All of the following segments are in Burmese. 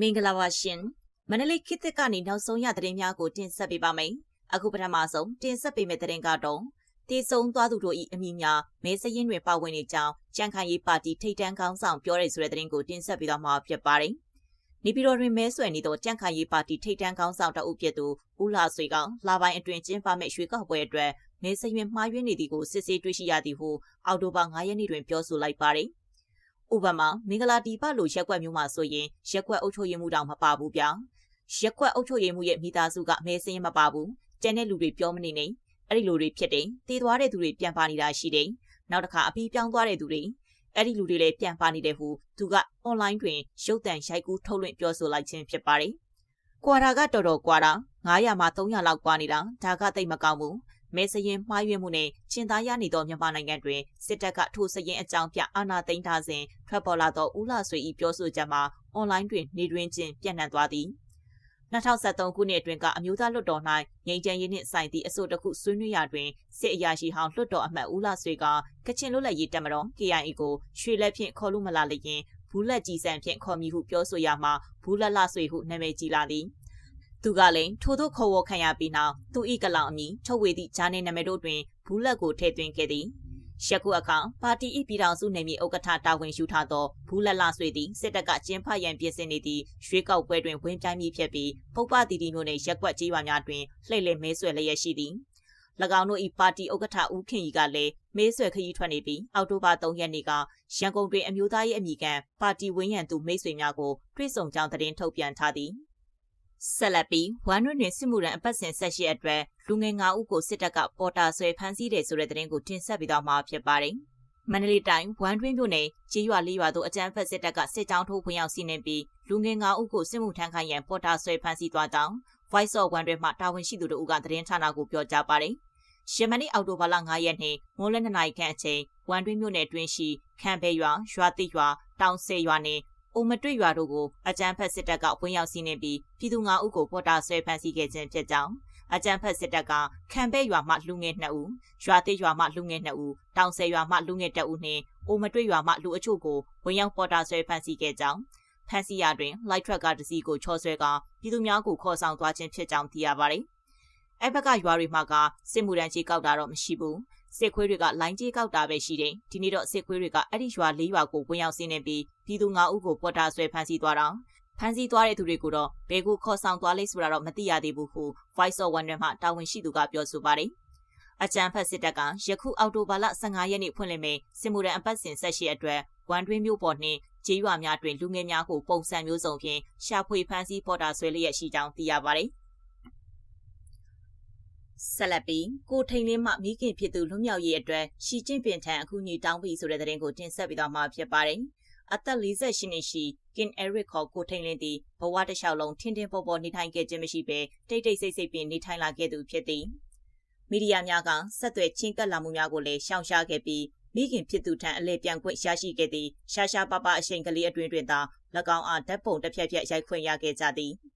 မင်္ဂလာပါရှင်မန္တလေးခေတ်သစ်ကနေနောက်ဆုံးရသတင်းများကိုတင်ဆက်ပေးပါမယ်အခုပထမဆုံးတင်ဆက်ပေးမယ့်သတင်းကတော့တည်ဆုံသွားသူတို့၏အမည်များမဲစရင်တွင်ပါဝင်နေကြောင်းကြံ့ခိုင်ရေးပါတီထိပ်တန်းခေါင်းဆောင်ပြောတဲ့ဆိုတဲ့သတင်းကိုတင်ဆက်ပေးတော့မှာဖြစ်ပါတယ်နေပြည်တော်တွင်မဲဆွယ်နေသောကြံ့ခိုင်ရေးပါတီထိပ်တန်းခေါင်းဆောင်တအုပ်ဖြစ်သူဦးလာဆွေကလာပိုင်းအတွင်ကျင်းပမဲ့ရွှေကောက်ပွဲအတွက်မဲစရင်မှားယွင်းနေသည်ကိုစစ်ဆေးတွေ့ရှိရသည်ဟုအော်တိုဘာ9ရက်နေ့တွင်ပြောဆိုလိုက်ပါတယ် ဥပမာမင်္ဂလာတီပလိုရက်ွက်မျိုးမှာဆိုရင်ရက်ွက်အုပ်ချုပ်ရေးမှုတောင်မပါဘူးဗျာရက်ွက်အုပ်ချုပ်ရေးမှုရဲ့မိသားစုကမဲစင်းမပါဘူးကျန်တဲ့လူတွေပြောမနေနဲ့အဲ့ဒီလူတွေဖြစ်တယ်တည်သွားတဲ့သူတွေပြန်ပါနေတာရှိတယ်နောက်တစ်ခါအပြီးပြောင်းသွားတဲ့သူတွေအဲ့ဒီလူတွေလည်းပြန်ပါနေတယ်ဟုသူကအွန်လိုင်းတွင်ရုပ်တံရိုက်ကူးထုတ်လွှင့်ပြောဆိုလိုက်ခြင်းဖြစ်ပါတယ်ကွာတာကတော်တော်ကွာတာ900မှာ300လောက်ကွာနေတာဒါကတိတ်မကောင်းဘူး မဲစရင်မှားယွင်းမှုနဲ့ချင်းသားရနေသောမြန်မာနိုင်ငံတွင်စစ်တပ်ကထိုစရင်အကြောင်းပြအာဏာသိမ်းထားစဉ်ထွက်ပေါ်လာသောဦးလာဆွေ၏ပြောဆိုချက်မှာအွန်လိုင်းတွင်နေတွင်ချင်းပြန့်နှံ့သွားသည်2023ခုနှစ်အတွင်းကအမျိုးသားလွှတ်တော်၌ငြိမ်းချမ်းရေးနှင့်ဆိုင်သည့်အဆိုတစ်ခုဆွေးနွေးရာတွင်စစ်အရာရှိဟောင်းလွှတ်တော်အမတ်ဦးလာဆွေကကချင်လွတ်လပ်ရေးတပ်မတော် KIA ကိုရွှေလက်ဖြင့်ခေါ်လို့မလာလျင်ဘူးလက်ကြီးစံဖြင့်ခေါ်မည်ဟုပြောဆိုရမှာဘူးလက်လဆွေဟုနာမည်ကြီးလာသည် သူကလည်းထို့သောခေါ်ဝေါ်ခံရပြီးနောက်သူ၏ကလောင်အမည်ထုတ်ဝေသည့်ဂျာနယ်နာမည်တို့တွင်ဘူးလက်ကိုထည့်သွင်းခဲ့သည်ယခုအခါပါတီ၏ပြည်ထောင်စုနေမြေဥက္ကဋ္ဌတာဝန်ယူထားသောဘူးလက်လဆွေသည်စစ်တပ်ကကျင်းပရန်ပြင်ဆင်နေသည့်ရွေးကောက်ပွဲတွင်ဝင်ပြိုင်မည်ဖြစ်ပြီးပုပ္ပတီတီမျိုးနှင့်ရက်ကွက်ကြီးပါများတွင်လှိတ်လှိတ်မဲဆွဲလျက်ရှိသည်၎င်းတို့၏ပါတီဥက္ကဋ္ဌဦးခင်ကြီးကလည်းမဲဆွဲခရီးထွက်နေပြီးအောက်တိုဘာ3ရက်နေ့ကရန်ကုန်တွင်အမျိုးသားရေးအမိခံပါတီဝင်းရံသူမိတ်ဆွေများကိုတွေ့ဆုံကြောင်းသတင်းထုတ်ပြန်ထားသည် ဆက်လက်ပြီးဝမ်ရွင်တွင်စစ်မှုရန်အပတ်စဉ်ဆက်ရှိအတွက်လူငယ်9ဦးကိုစစ်တပ်ကပေါ်တာဆွဲဖမ်းဆီးတယ်ဆိုတဲ့သတင်းကိုတင်ဆက်ပေးသွားမှာဖြစ်ပါတယ်။မန္တလေးတိုင်းဝမ်တွင်းမြို့နယ်ကြေးရွာလေးရွာသို့အကြမ်းဖက်စစ်တပ်ကစစ်ကြောင်းထိုးဝင်ရောက်စီးနှင်ပြီးလူငယ်9ဦးကိုစစ်မှုထမ်းခိုင်းရန်ပေါ်တာဆွဲဖမ်းဆီးသွားကြောင်း Voice of ဝမ်တွင်းမှတာဝန်ရှိသူတို့ကသတင်းဌာနကိုပြောကြားပါတယ်။ရှမနီအော်တိုဘာလ9ရက်နေ့မိုးလ2နာရီခန့်အချိန်ဝမ်တွင်းမြို့နယ်တွင်ရှိခံဘဲရွာရွာတိရွာတောင်ဆဲရွာနှင့် အိုမတွေ့ရွာတို့ကိုအကြမ်းဖက်စစ်တပ်ကဝင်ရောက်စီးနှင်ပြီးပြည်သူ9ဦးကိုပေါ်တာဆွဲဖမ်းဆီးခဲ့ခြင်းဖြစ်ကြောင်းအကြမ်းဖက်စစ်တပ်ကခံဘဲရွာမှလူငယ်2ဦးရွာသေးရွာမှလူငယ်2ဦးတောင်ဆယ်ရွာမှလူငယ်1ဦးနှင့်အိုမတွေ့ရွာမှလူအချို့ကိုဝင်ရောက်ပေါ်တာဆွဲဖမ်းဆီးခဲ့ကြောင်းဖမ်းဆီးရတွင် light truck ကတစီးကိုချော်ဆွဲကပြည်သူများကိုခေါ်ဆောင်သွားခြင်းဖြစ်ကြောင်းသိရပါတယ်။အဲ့ဘက်ကရွာတွေမှာကစစ်မှုတန်းကြီးကောက်တာတော့မရှိဘူး စစ်ခွေးတွေကလိုင်းကြီးကောက်တာပဲရှိတယ်ဒီနေ့တော့စစ်ခွေးတွေကအဲ့ဒီရွာလေးရွာကိုဝင်ရောက်စီးနေပြီးပြည်သူ၅ဦးကိုပေါ်တာဆွဲဖမ်းဆီးသွားတာဖမ်းဆီးသွားတဲ့သူတွေကိုတော့ဘယ်ကိုခေါ်ဆောင်သွားလိမ့်ဆိုတာတော့မသိရသေးဘူးဟု Voice of Wonder မှတာဝန်ရှိသူကပြောဆိုပါတယ်အကြံဖက်စစ်တပ်ကယခုအောက်တိုဘာလ15ရက်နေ့ဖွင့်လှစ်မဲ့စစ်မှုရန်အပတ်စဉ်ဆက်ရှိအတွက်ဝန်တွင်းမျိုးပေါ်နှင့်ကျေးရွာများတွင်လူငယ်များကိုပုံစံမျိုးစုံဖြင့်ရှာဖွေဖမ်းဆီးပေါ်တာဆွဲလျက်ရှိကြောင်းသိရပါတယ်။ ဆက်လက်ပြီးကိုထိန်လင်းမှမိခင်ဖြစ်သူလွမြောက်ရေးအတွက်ရှီကျင့်ပင်ထံအခုညီတောင်းပြီးဆိုတဲ့သတင်းကိုတင်ဆက်ပေးသွားမှာဖြစ်ပါတယ်။အသက်48နှစ်ရှိကင်အဲရစ်ခေါ်ကိုထိန်လင်းသည်ဘဝတစ်လျှောက်လုံးထင်းထင်းပေါ်ပေါ်နေထိုင်ခဲ့ခြင်းမရှိဘဲတိတ်တိတ်ဆိတ်ဆိတ်ပင်နေထိုင်လာခဲ့သူဖြစ်သည်။မီဒီယာများကဆက်သွယ်ချင်းကပ်လာမှုများကိုလည်းရှောင်ရှားခဲ့ပြီးမိခင်ဖြစ်သူထံအလဲပြန်ခွင့်ရရှိခဲ့သည်ရှာရှာပပအချိန်ကလေးအတွင်းတွင်သာ၎င်းအားဓာတ်ပုံတစ်ဖြက်ဖြက်ရိုက်ခွင့်ရခဲ့ကြသည်။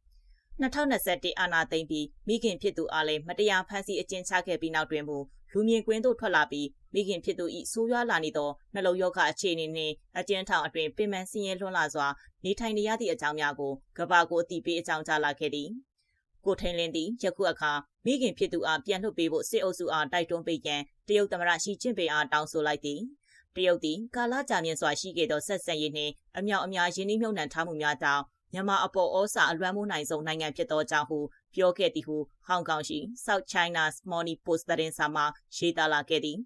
2021အာနာသိမ့်ပြီးမိခင်ဖြစ်သူအားလည်းမတရားဖမ်းဆီးအကျဉ်းချခဲ့ပြီးနောက်တွင်မူလူမြင်ကွင်းသို့ထွက်လာပြီးမိခင်ဖြစ်သူ၏ဆိုးရွားလာနေသောနှလုံးရောဂါအခြေအနေနှင့်အကျဉ်းထောင်အတွင်ပင်ပန်းဆင်းရဲလွန်းလာစွာနေထိုင်နေရသည့်အကြောင်းများကိုကဘာကိုအတိပေးအကြောင်းကြားလာခဲ့သည်ကိုထိန်လင်းသည်ယခုအခါမိခင်ဖြစ်သူအားပြန်လွှတ်ပေးဖို့စစ်အုပ်စုအားတိုက်တွန်းပေးရန်တရုတ်သမ္မတရှီကျင့်ပင်အားတောင်းဆိုလိုက်သည်တရုတ်သည်ကာလကြာမြင့်စွာရှိခဲ့သောဆက်ဆံရေးနှင့်အမြောက်အများရင်းနှီးမြှုပ်နှံထားမှုများကြောင့် မြန်မာအပေါ်ဩစာအလွှမ်းမိုးနိုင်ဆုံးနိုင်ငံဖြစ်သောကြောင့်ဟုပြောခဲ့သည်ဟုဟောင်ကောင်ရှိ South China's Morning Post သတင်းစာမှာရေးသားလာခဲ့သည်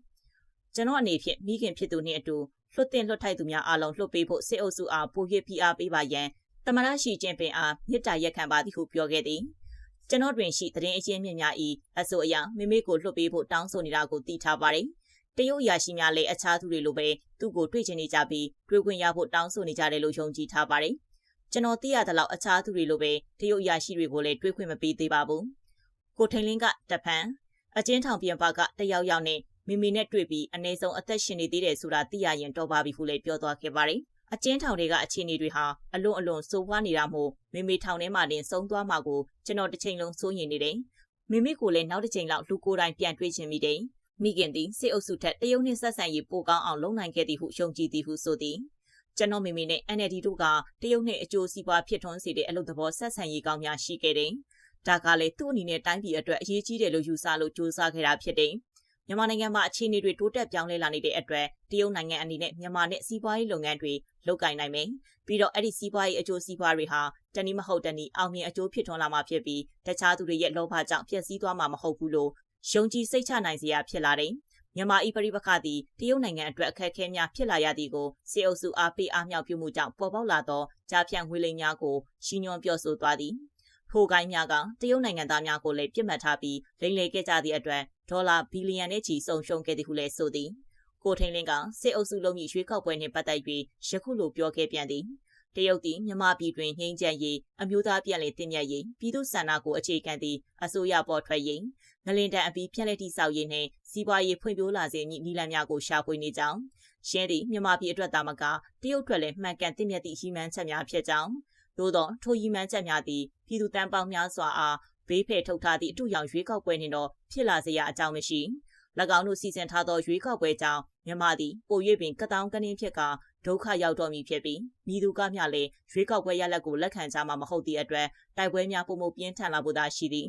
ကျွန်တော်အနေဖြင့်မိခင်ဖြစ်သူနှင့်အတူလွတ်တင်လွတ်ထိုက်သူများအားလုံးလွတ်ပေးဖို့စစ်အုပ်စုအားပို၍ဖိအားပေးပါရန်တမရရှိခြင်းပင်အားမြစ်တာရက်ခံပါသည်ဟုပြောခဲ့သည်ကျွန်တော်တွင်ရှိသတင်းအချင်းမြင့်များ၏အဆိုအရမိမိကိုလွတ်ပေးဖို့တောင်းဆိုနေတာကိုသိထားပါတယ်တရုတ်ရာရှိများလည်းအခြားသူတွေလိုပဲသူ့ကိုတွေ့ချင်နေကြပြီးတွေ့ခွင့်ရဖို့တောင်းဆိုနေကြတယ်လို့ယုံကြည်ထားပါတယ်။ ကျွန်တော်သိရသလောက်အခြားသူတွေလိုပဲတရုတ်အရာရှိတွေကိုလည်းတွေးခွင့်မပေးသေးပါဘူး။ကိုထိန်လင်းကတဖန်အကျဉ်းထောင်ပြန်ပါကတယောက်ယောက်နဲ့မိမိနဲ့တွေ့ပြီးအနည်းဆုံးအသက်ရှင်နေသေးတယ်ဆိုတာသိရရင်တော့ပါပြီဟုလည်းပြောသွားခဲ့ပါတယ်။အကျဉ်းထောင်တွေကအခြေအနေတွေဟာအလွန်အလွန်ဆိုးဝါးနေတာမို့မိမိထောင်ထဲမှာတင်ဆုံးသွားမှာကိုကျွန်တော်တစ်ချိန်လုံးစိုးရိမ်နေတယ်။မိမိကိုလည်းနောက်တစ်ချိန်လောက်လူကိုယ်တိုင်ပြန်တွေ့ချင်မိတယ်။မိခင်သည်စစ်အုပ်စုထက်တရုတ်နှင့်ဆက်ဆံရေးပိုကောင်းအောင်လုပ်နိုင်ခဲ့သည်ဟုယုံကြည်သည်ဟုဆိုသည် ကျွန်တော်မိမိနဲ့ NLD တို့ကတရုတ်နဲ့အကျိုးစီးပွားဖြစ်ထွန်းစေတဲ့အလုပ်သဘောဆက်ဆံရေးကောင်းများရှိခဲ့တယ်။ဒါကလည်းသူ့အနေနဲ့တိုင်းပြည်အတွက်အရေးကြီးတယ်လို့ယူဆလို့စူးစမ်းခဲ့တာဖြစ်တယ်။မြန်မာနိုင်ငံမှာအခြေအနေတွေတိုးတက်ပြောင်းလဲလာနေတဲ့အတွက်တရုတ်နိုင်ငံအနေနဲ့မြန်မာနဲ့စီးပွားရေးလုပ်ငန်းတွေလုပ်ကိုင်နိုင်မယ်။ပြီးတော့အဲ့ဒီစီးပွားရေးအကျိုးစီးပွားတွေဟာတနည်းမဟုတ်တနည်းအောင်မြင်အကျိုးဖြစ်ထွန်းလာမှာဖြစ်ပြီးတခြားသူတွေရဲ့လောဘကြောင့်ပျက်စီးသွားမှာမဟုတ်ဘူးလို့ယုံကြည်စိတ်ချနိုင်စရာဖြစ်လာတယ်။ မြန်မာဤပရိပခသည်တရုတ်နိုင်ငံအတွက်အခက်အခဲများဖြစ်လာရသည်ကိုစေအုပ်စုအားပေးအားမြောက်ပြုမှုကြောင့်ပေါ်ပေါက်လာသောကြားဖြန့်ငွေလိမ်များကိုရှင်းညွှန်းပြောဆိုသွားသည်ဖိုကိုင်းများကတရုတ်နိုင်ငံသားများကိုလည်းပြစ်မှတ်ထားပြီးလိမ်လည်ခဲ့ကြသည့်အတွက်ဒေါ်လာဘီလီယံနဲ့ချီဆုံးရှုံးခဲ့သည်ဟုလည်းဆိုသည်ကိုထိန်လင်းကစစ်အုပ်စုလုံးကြီးရွေးကောက်ပွဲနှင့်ပတ်သက်၍ယခုလိုပြောခဲ့ပြန်သည် တရုတ်သည်မြန်မာပြည်တွင်ငြိမ်းချမ်းရေးအမျိုးသားပြည်လည်တည်မြဲရေးပြည်သူ့ဆန္ဒကိုအခြေခံသည့်အစိုးရပေါ်ထွက်ရေးငလင်တန်အပြီးပြည်လည်တိဆောက်ရေးနှင့်စီးပွားရေးဖွံ့ဖြိုးလာစေမည့်နည်းလမ်းများကိုရှာဖွေနေကြောင်းရှင်းသည့်မြန်မာပြည်အတွက်သာမကတရုတ်အတွက်လည်းမှန်ကန်တည်မြဲသည့်ရည်မှန်းချက်များဖြစ်ကြောင်းသို့သောထိုရည်မှန်းချက်များသည်ပြည်သူတန်းပေါင်းများစွာအားဘေးဖယ်ထုတ်ထားသည့်အတူရောင်ရွေးကောက်ပွဲနှင့်တော့ဖြစ်လာစေရအကြောင်းမရှိ၎င်းတို့စီစဉ်ထားသောရွေးကောက်ပွဲကြောင့်မြန်မာသည်ပို၍ပင်ကတောင်းကနင်းဖြစ်က ဒုက္ခရောက်တော်မူဖြစ်ပြီးမိသူကမျှလည်းရွေးကောက်ပွဲရလဒ်ကိုလက်ခံကြမှာမဟုတ်သည့်အတွက်တိုက်ပွဲများပုံမပြင်းထန်လာဖို့သာရှိသည်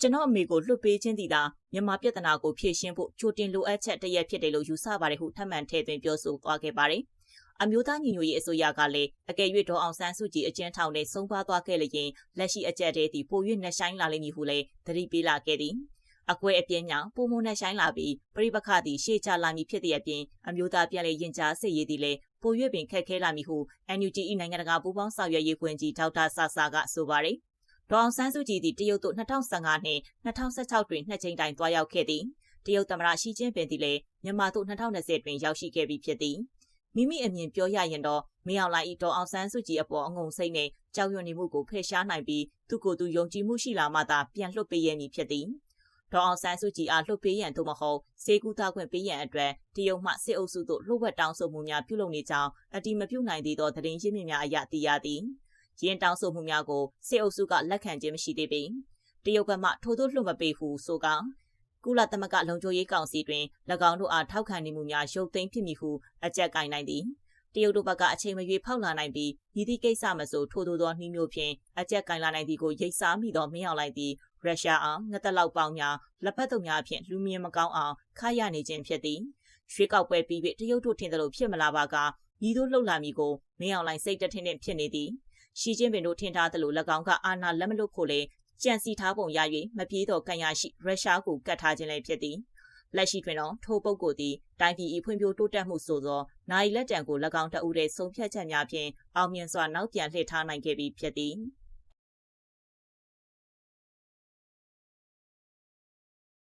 ကျွန်တော်အမေကိုလွတ်ပေးခြင်းသည်သာမြန်မာပြည်ထနာကိုဖြည့်ရှင်းဖို့ကြိုတင်လိုအပ်ချက်တရက်ဖြစ်တယ်လို့ယူဆပါတယ်ဟုထပ်မံထည့်သွင်းပြောဆိုသွားခဲ့ပါတယ်။အမျိုးသားညီညွတ်ရေးအစိုးရကလည်းအကယ်၍ဒေါအောင်ဆန်းစုကြည်အကျဉ်းထောင်နဲ့ဆုံးပါသွားခဲ့လျင်လက်ရှိအကြက်တဲသည်ပို၍နှဆိုင်လာလိမ့်မည်ဟုလည်းသတိပေးလာခဲ့သည်။ အကွဲအပြင်းကြောင့်ပုံမနဲ့ဆိုင်လာပြီးပြိပခသည်ရှေ့ချလာမည်ဖြစ်သည့်အပြင်အမျိုးသားပြည်လဲရင်ကြားစစ်ရေးသည်လည်းပို၍ပင်ခက်ခဲလာမည်ဟု NUG ၏နိုင်ငံတကာပူးပေါင်းဆောင်ရွက်ရေးခွင့်ကြီးဒေါက်တာဆာဆာကဆိုပါတယ်။ဒေါအောင်ဆန်းစုကြည်သည်တရုတ်သို့2015နှင့်2016တွင်နှစ်ကြိမ်တိုင်တွားရောက်ခဲ့သည်။တရုတ်သမ္မတရှီကျင်းပင်သည်လည်းမြန်မာသို့2020တွင်ရောက်ရှိခဲ့ပြီးဖြစ်သည်။မိမိအမြင်ပြောရရင်တော့မင်းအောင်လှိုင်ဤတော်အောင်ဆန်းစုကြည်အပေါ်အငုံစိတ်နဲ့ကြောက်ရွံ့နေမှုကိုဖယ်ရှားနိုင်ပြီးသူကိုယ်သူယုံကြည်မှုရှိလာမှသာပြန်လွှတ်ပေးရမည်ဖြစ်သည်။ ဒေါအောင်ဆန်းစုကြည်အားလှုပ်ပေးရန်သို့မဟုတ်စေကူတာခွင့်ပေးရန်အတွက်တရုတ်မှစစ်အုပ်စုသို့လှုပ်ဝက်တောင်းဆိုမှုများပြုလုပ်နေကြောင်းအတိမပြုနိုင်သေးသောသတင်းရင်းမြစ်များအရသိရသည်။ရင်းတောင်းဆိုမှုများကိုစစ်အုပ်စုကလက်ခံခြင်းမရှိသေးပေ။တရုတ်ကမှထို့သို့လှုပ်မပေးဟုဆိုကကုလသမဂ္ဂလုံခြုံရေးကောင်စီတွင်၎င်းတို့အားထောက်ခံနေမှုများရုပ်သိမ်းဖြစ်မည်ဟုအကြက်ကင်နိုင်သည်တရုတ်တို့ဘက်ကအချိန်မရွေးဖောက်လာနိုင်ပြီးဤသည့်ကိစ္စမဆိုထို့သောသောနှီးမျိုးဖြင့်အကြက်ကင်လာနိုင်သည်ကိုရိပ်စားမိသောမင်းအောင်လိုက်သည် ရုရှားအောင်ငသက်လောက်ပေါင်းများလက်ဖက်တုံများဖြင့်လူမြင်မကောင်းအောင်ခါရနေခြင်းဖြစ်သည်ရွှေကောက်ပွဲပြီးပြီးတရုတ်တို့ထင်သလိုဖြစ်မလာပါကဤသို့လှုပ်လာမည်ကိုမင်းအောင်လိုင်းစိတ်တထင်းနဲ့ဖြစ်နေသည်ရှီကျင်းပင်တို့ထင်ထားသလို၎င်းကအာဏာလက်မလွတ်ဖို့လေကြံစီထားပုံရ၍မပြေးတော့ကန်ရရှိရုရှားကိုကတ်ထားခြင်းလည်းဖြစ်သည်လက်ရှိတွင်တော့ထိုပုဂ္ဂိုလ်သည်တိုင်းပြည်၏ဖွံ့ဖြိုးတိုးတက်မှုဆိုသောနိုင်လက်တံကို၎င်းတအူးတဲ့ဆုံးဖြတ်ချက်များဖြင့်အောင်မြင်စွာနောက်ပြန်လှည့်ထားနိုင်ခဲ့ပြီးဖြစ်သည်။